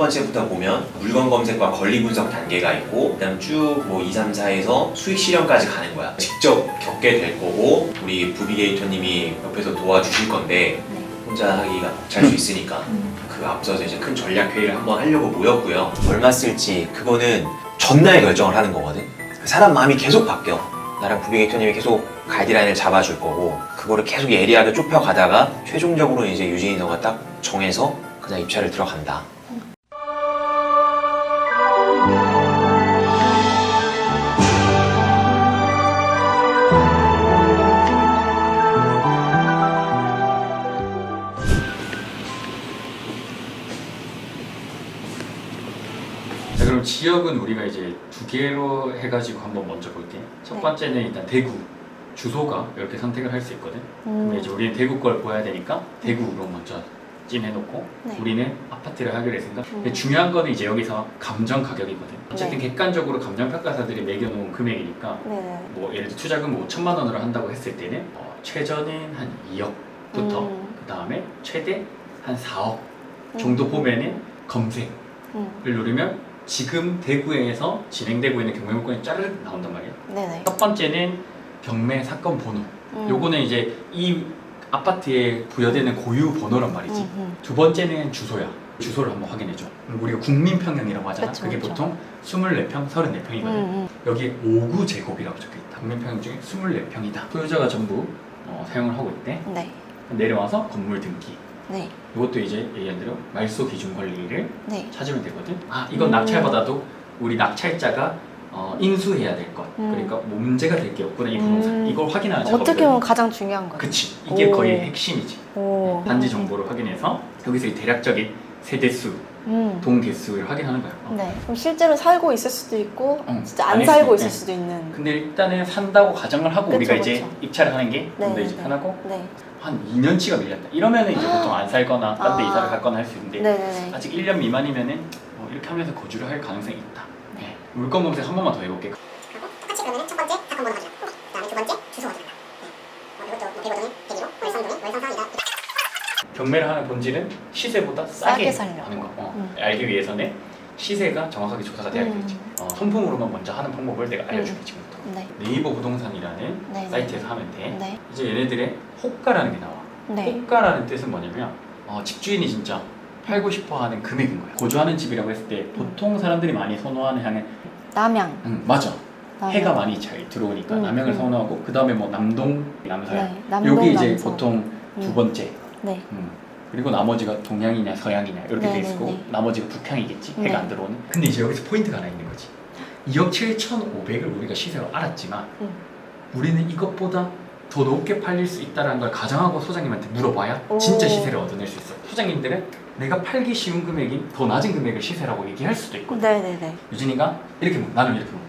번째부터 보면 물건 검색과 권리 분석 단계가 있고 그다음 쭉뭐 2, 3, 4에서 수익 실현까지 가는 거야. 직접 겪게 될 거고 우리 부비게이터님이 옆에서 도와주실 건데 네. 혼자 하기가 벅찰 수 있으니까 음. 그 앞서서 이제 큰 전략 회의를 한번 하려고 모였고요. 얼마 쓸지 그거는 전날 결정을 하는 거거든. 사람 마음이 계속 바뀌어. 나랑 부비게이터님이 계속 가이드라인을 잡아줄 거고 그거를 계속 예리하게 좁혀가다가 최종적으로 이제 유진이 너가 딱 정해서 그냥 입찰을 들어간다. 지역은 우리가 이제 두 개로 해가지고 한번 먼저 볼게. 첫 네. 번째는 일단 대구 주소가 이렇게 선택을 할 수 있거든. 그럼 음. 이제 우리는 대구 걸 보야 되니까 대구로 먼저 찜해놓고 네. 우리는 아파트를 하기로 했으니까 음. 근데 중요한 거는 이제 여기서 감정 가격이거든. 어쨌든 네. 객관적으로 감정 평가사들이 매겨놓은 금액이니까 네네. 뭐 예를 들어 투자금 5천만 원으로 한다고 했을 때는 어, 최저는 한 2억부터 음. 그 다음에 최대 한 4억 정도 음. 보면은 검색을 음. 누르면 지금 대구에서 진행되고 있는 경매 물건이 짜르르 나온단 말이야. 네네. 첫 번째는 경매 사건 번호. 음. 요거는 이제 이 아파트에 부여되는 고유 번호란 말이지. 음, 음. 두 번째는 주소야. 주소를 한번 확인해줘. 우리가 국민평형이라고 하잖아. 그쵸, 그게 그쵸. 보통 24평, 34평이거든. 음, 음. 여기에 5구 제곱이라고 적혀있다. 국민평형 중에 24평이다. 소유자가 전부 어, 사용을 하고 있대. 네. 내려와서 건물 등기. 네. 이것도 이제 얘기한 대로 말소 기준 권리를 네. 찾으면 되거든. 아 이건 음. 낙찰받아도 우리 낙찰자가 어, 인수해야 될 것. 음. 그러니까 뭐 문제가 될 게 없구나 이 부동산. 음. 이걸 확인하는 작업이거든. 어떻게 보면 가장 중요한 거예요. 그치. 이게 오. 거의 핵심이지. 오. 단지 정보를 확인해서 여기서 이 대략적인 세대수, 음. 동 개수를 확인하는 거야. 어. 네. 그럼 실제로 살고 있을 수도 있고 어, 진짜 안안 했을 살고 때. 있을 수도 있는. 근데 일단은 산다고 가정을 하고 그쵸, 우리가 이제 그쵸. 입찰을 하는 게좀더 네, 이제 네. 편하고 네. 한 2년치가 밀렸다. 이러면은 이제 보통 안 살거나 딴 데 아. 이사를 가거나 할 수 있는데 네네네. 아직 1년 미만이면은 어, 이렇게 하면서 거주를 할 가능성이 있다. 네. 물건 검색 한 번만 더 해볼게. 똑같이 그러면 첫 번째 사건 번호 가져가. 그다음에 두 번째 주소 가져간다. 네. 뭐 이것도 뭐 대보동이 101호, 월성동이 월성사이다. 경매를 하는 본질은 시세보다 싸게 싸게, 살려고. 하는 거. 어. 음. 알기 위해서는 시세가 정확하게 조사가 돼야겠지. 음. 어, 선풍으로만 먼저 하는 방법을 내가 알려줄게 지금부터. 네. 네이버 부동산이라는 네. 사이트에서 하면 돼. 네. 이제 얘네들의 호가라는 게 나와. 네. 호가라는 뜻은 뭐냐면 어, 집주인이 진짜 팔고 싶어하는 금액인 거야. 거주하는 집이라고 했을 때 보통 사람들이 많이 선호하는 향은 남양. 음, 맞아. 남양. 해가 많이 잘 들어오니까 음, 남양을 음. 선호하고 그 다음에 뭐 남동, 남서양. 네. 남동 여기 이제 남서. 보통 두 음. 번째. 네. 음. 그리고 나머지가 동양이냐 서양이냐 이렇게 네, 돼 네, 있고 네. 나머지가 북향이겠지 네. 해가 안 들어오는. 근데 이제 여기서 포인트가 하나 있는 거지. 2억 7,500을 우리가 시세로 알았지만 음. 우리는 이것보다 더 높게 팔릴 수 있다는 걸 가정하고 소장님한테 물어봐야 오. 진짜 시세를 얻어낼 수 있어. 소장님들은 내가 팔기 쉬운 금액이 더 낮은 금액을 시세라고 얘기할 수도 있거든. 네네네. 유진이가 이렇게 물- 나는 이렇게 물어.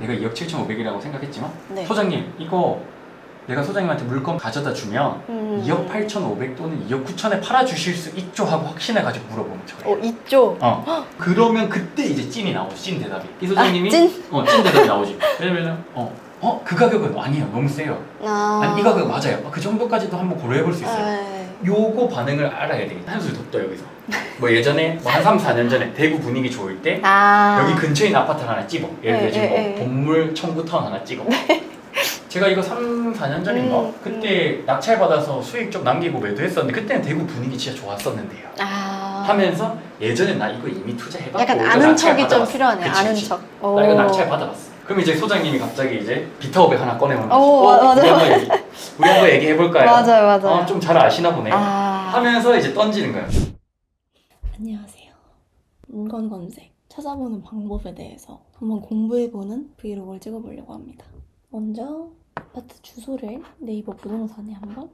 내가 2억 7,500이라고 생각했지만 네. 소장님 이거 내가 소장님한테 물건 가져다 주면 음. 2억 8,500 또는 2억 9천에 팔아 주실 수 있죠 하고 확신해 가지고 물어보면 좋아요. 어 이쪽. 어. 그러면 그때 이제 찐이 나오지 찐 대답이. 이 소장님이 아, 찐? 어, 찐 대답이 나오지. 왜냐면은 어, 어, 그 가격은 아니에요. 너무 세요. 아. 아니 이 가격 맞아요. 어, 그 정도까지도 한번 고려해 볼 수 있어요. 네. 요거 반응을 알아야 되겠다. 한술 더떠 여기서. 뭐 예전에 뭐 한 3, 4년 전에 대구 분위기 좋을 때 아. 여기 근처에 있는 아파트를 하나 찍어. 예를 네, 들어 지금 네, 뭐 네. 본물 청구타운 하나 찍어. 제가 이거 3, 4년 전인가? 음, 그때 낙찰 받아서 수익 좀 남기고 매도했었는데 그때는 대구 분위기 진짜 좋았었는데요. 아. 하면서 예전에 나 이거 이미 투자해봤고 약간 이거 아는 낙찰 척이 좀 받아봤어. 필요하네. 그치, 아는 그치. 척. 나 이거 낙찰 받아봤어. 그럼 이제 소장님이 갑자기 이제 비타오백 하나 거지. 오, 어, 맞아, 우리 한번 얘기, 우리 한번 얘기해 볼까요? 맞아요, 맞아요. 어, 좀잘 아시나 보네. 아. 하면서 이제 던지는 거야. 안녕하세요. 물건 검색, 찾아보는 방법에 대해서 한번 공부해보는 브이로그를 찍어보려고 합니다. 먼저 아파트 주소를 네이버 부동산에 한번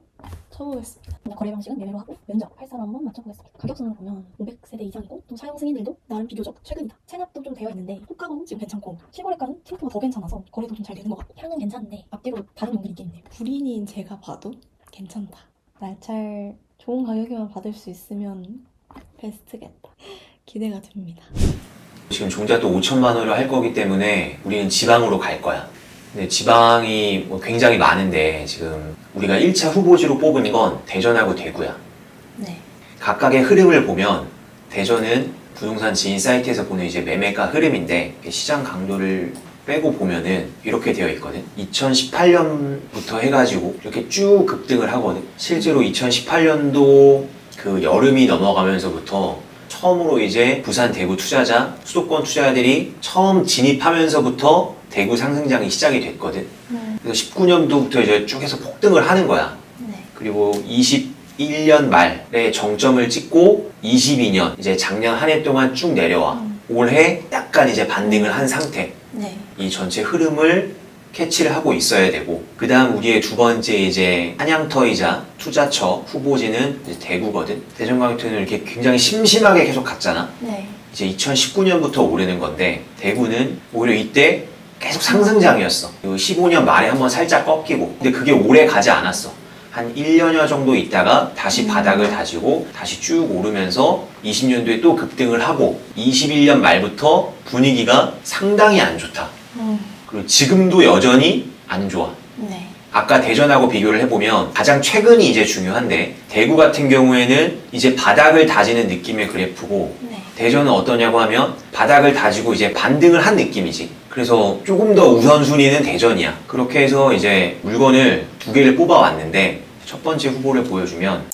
쳐보겠습니다. 거래 방식은 예매로 하고 면적 8사로 한번 맞춰보겠습니다. 가격선으로 보면 500세대 이상이고 또 사용 승인들도 나름 비교적 최근이다. 체납도 좀 되어 있는데 호가도 지금 괜찮고 실거래가는 생각보다 더 괜찮아서 거래도 좀 잘 되는 것 같고 향은 괜찮은데 앞뒤로 다른 용들이 있긴 있네요. 불인인 제가 봐도 괜찮다. 날찰 좋은 가격에만 받을 수 있으면 베스트겠다. 기대가 됩니다. 지금 종잣도 5천만 원을 할 거기 때문에 우리는 지방으로 갈 거야. 근데 지방이 뭐 굉장히 많은데 지금 우리가 1차 후보지로 뽑은 건 대전하고 대구야. 네. 각각의 흐름을 보면 대전은 부동산 지인 사이트에서 보는 이제 매매가 흐름인데 시장 강도를 빼고 보면은 이렇게 되어 있거든. 2018년부터 해가지고 이렇게 쭉 급등을 하거든. 실제로 2018년도 그 여름이 넘어가면서부터 처음으로 이제 부산 대구 투자자, 수도권 투자자들이 처음 진입하면서부터 대구 상승장이 시작이 됐거든. 네. 그래서 19년도부터 이제 쭉 해서 폭등을 하는 거야. 네. 그리고 21년 말에 정점을 찍고 22년 이제 작년 한 해 동안 쭉 내려와 음. 올해 약간 이제 반등을 한 상태 네. 이 전체 흐름을 캐치를 하고 있어야 되고 그 다음 우리의 두 번째 이제 한양터이자 투자처 후보지는 대구거든 대전광역투는 이렇게 굉장히 심심하게 계속 갔잖아 네. 이제 2019년부터 오르는 건데 대구는 오히려 이때 계속 상승장이었어. 그리고 15년 말에 한번 살짝 꺾이고 근데 그게 오래 가지 않았어. 한 1년여 정도 있다가 다시 바닥을 다지고 다시 쭉 오르면서 20년도에 또 급등을 하고 21년 말부터 분위기가 상당히 안 좋다. 음. 그리고 지금도 여전히 안 좋아. 네. 아까 대전하고 비교를 해보면 가장 최근이 이제 중요한데 대구 같은 경우에는 이제 바닥을 다지는 느낌의 그래프고 네. 대전은 어떠냐고 하면 바닥을 다지고 이제 반등을 한 느낌이지. 그래서 조금 더 우선순위는 대전이야. 그렇게 해서 이제 물건을 두 개를 뽑아왔는데 첫 번째 후보를 보여주면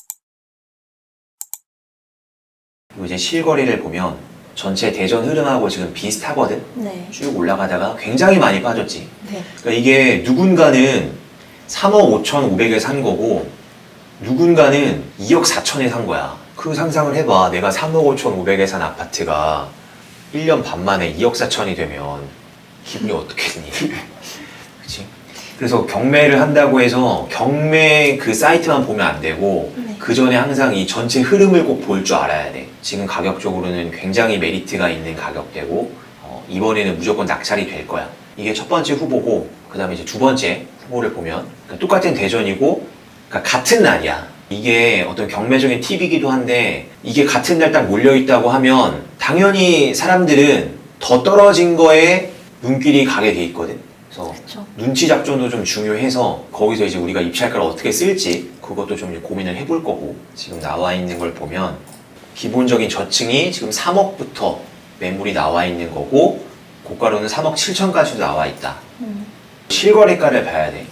그리고 이제 실거래를 보면 전체 대전 흐름하고 지금 비슷하거든. 네. 쭉 올라가다가 굉장히 많이 빠졌지. 네. 그러니까 이게 누군가는 3억 5천5백에 산 거고 누군가는 2억 4천에 산 거야. 그 상상을 해봐. 내가 3억 5천 5백에 산 아파트가 1년 반 만에 2억 4천이 되면 기분이 어떻겠니? 그치? 그래서 경매를 한다고 해서 경매 그 사이트만 보면 안 되고 네. 그 전에 항상 이 전체 흐름을 꼭 볼 줄 알아야 돼. 지금 가격적으로는 굉장히 메리트가 있는 가격대고 어, 이번에는 무조건 낙찰이 될 거야. 이게 첫 번째 후보고 그 다음에 이제 두 번째 후보를 보면 그러니까 똑같은 대전이고 그러니까 같은 날이야. 이게 어떤 경매적인 팁이기도 한데 이게 같은 날 딱 몰려 있다고 하면 당연히 사람들은 더 떨어진 거에 눈길이 가게 돼 있거든. 그래서 그렇죠. 눈치 작전도 좀 중요해서 거기서 이제 우리가 입찰가를 어떻게 쓸지 그것도 좀 이제 고민을 해볼 거고 지금 나와 있는 걸 보면 기본적인 저층이 지금 3억부터 매물이 나와 있는 거고 고가로는 3억 7천까지도 나와 있다. 음. 실거래가를 봐야 돼.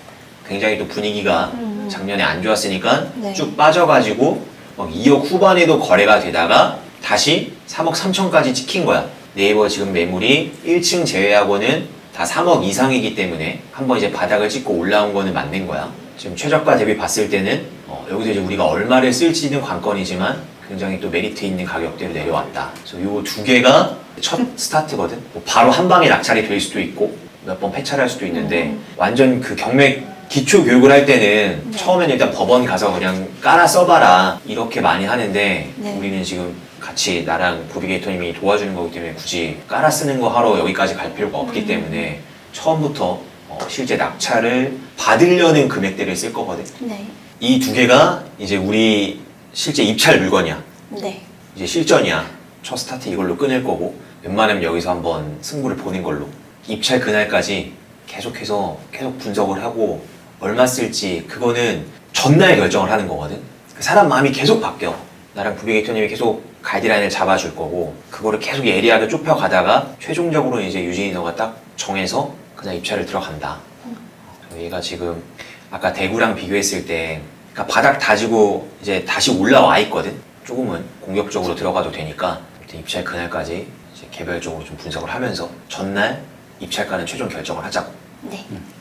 굉장히 또 분위기가 음. 작년에 안 좋았으니까 네. 쭉 빠져가지고 막 2억 후반에도 거래가 되다가 다시 3억 3천까지 찍힌 거야. 네이버 지금 매물이 1층 제외하고는 다 3억 이상이기 때문에 한번 이제 바닥을 찍고 올라온 거는 맞는 거야. 지금 최저가 대비 봤을 때는 어, 여기서 이제 우리가 얼마를 쓸지는 관건이지만 굉장히 또 메리트 있는 가격대로 내려왔다. 그래서 요 두 개가 첫 스타트거든. 뭐 바로 한 방에 낙찰이 될 수도 있고 몇 번 폐찰할 수도 있는데 음. 완전 그 경매 기초 교육을 할 때는 네. 처음에는 일단 법원 가서 그냥 깔아 써봐라 이렇게 많이 하는데 네. 우리는 지금 같이 나랑 부비게이터님이 도와주는 거기 때문에 굳이 깔아 쓰는 거 하러 여기까지 갈 필요가 없기 음. 때문에 처음부터 어, 실제 낙찰을 받으려는 금액대를 쓸 거거든. 네. 이 두 개가 이제 우리 실제 입찰 물건이야. 네. 이제 실전이야. 첫 스타트 이걸로 끊을 거고 웬만하면 여기서 한번 승부를 보는 걸로 입찰 그날까지 계속해서 계속 분석을 하고 얼마 쓸지 그거는 전날 결정을 하는 거거든. 그 사람 마음이 계속 바뀌어. 나랑 부비게이터님이 계속 가이드라인을 잡아줄 거고 그거를 계속 예리하게 좁혀가다가 최종적으로 이제 유진이 너가 딱 정해서 그냥 입찰을 들어간다. 얘가 지금 아까 대구랑 비교했을 때 그러니까 바닥 다지고 이제 다시 올라와 있거든. 조금은 공격적으로 들어가도 되니까 입찰 그날까지 이제 개별적으로 좀 분석을 하면서 전날 입찰가는 최종 결정을 하자고. 네. 알겠습니다.